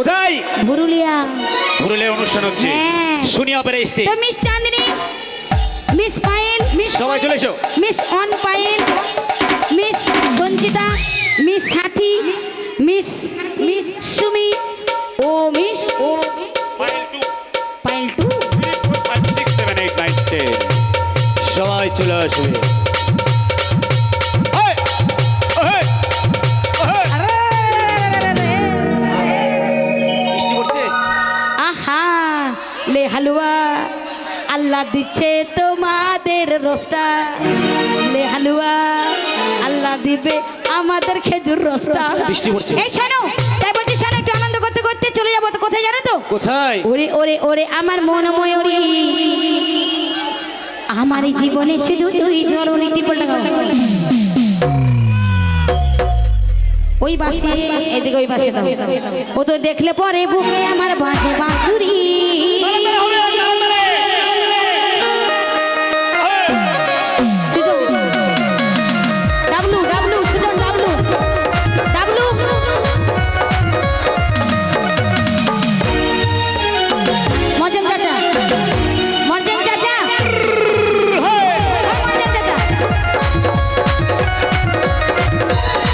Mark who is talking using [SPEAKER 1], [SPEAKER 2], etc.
[SPEAKER 1] কোথায়?
[SPEAKER 2] ভুরুলিয়া
[SPEAKER 1] পুরুলে অনুষ্ঠান হচ্ছে।
[SPEAKER 2] হ্যাঁ। তো miss Chandni miss Payel miss
[SPEAKER 1] সবাই চলে এসো।
[SPEAKER 2] Miss on Payel miss Sanchita miss Sathi miss miss Sumi O miss ও পায়েল টু।
[SPEAKER 1] সবাই চলে আসবে
[SPEAKER 2] আল্লাহ দিচ্ছে তোমাদের রসটা। হালুয়া আল্লাহ দিবে আমাদের খেজুর রসটা। এই শোনো তাই বলছি শোনো একটু আনন্দ করতে করতে চলে যাব। তো কোথায় জানো তো?
[SPEAKER 1] কোথায়?
[SPEAKER 2] ওরে ওরে ওরে আমার মন ময়ূরী। আমার জীবনে শুধু তুই ত্রিপলটা গাও। ওই বাসে এদিকে ওই বাসে ও তো দেখলে পরে বুকে আমার বাসে বাঁশুরি।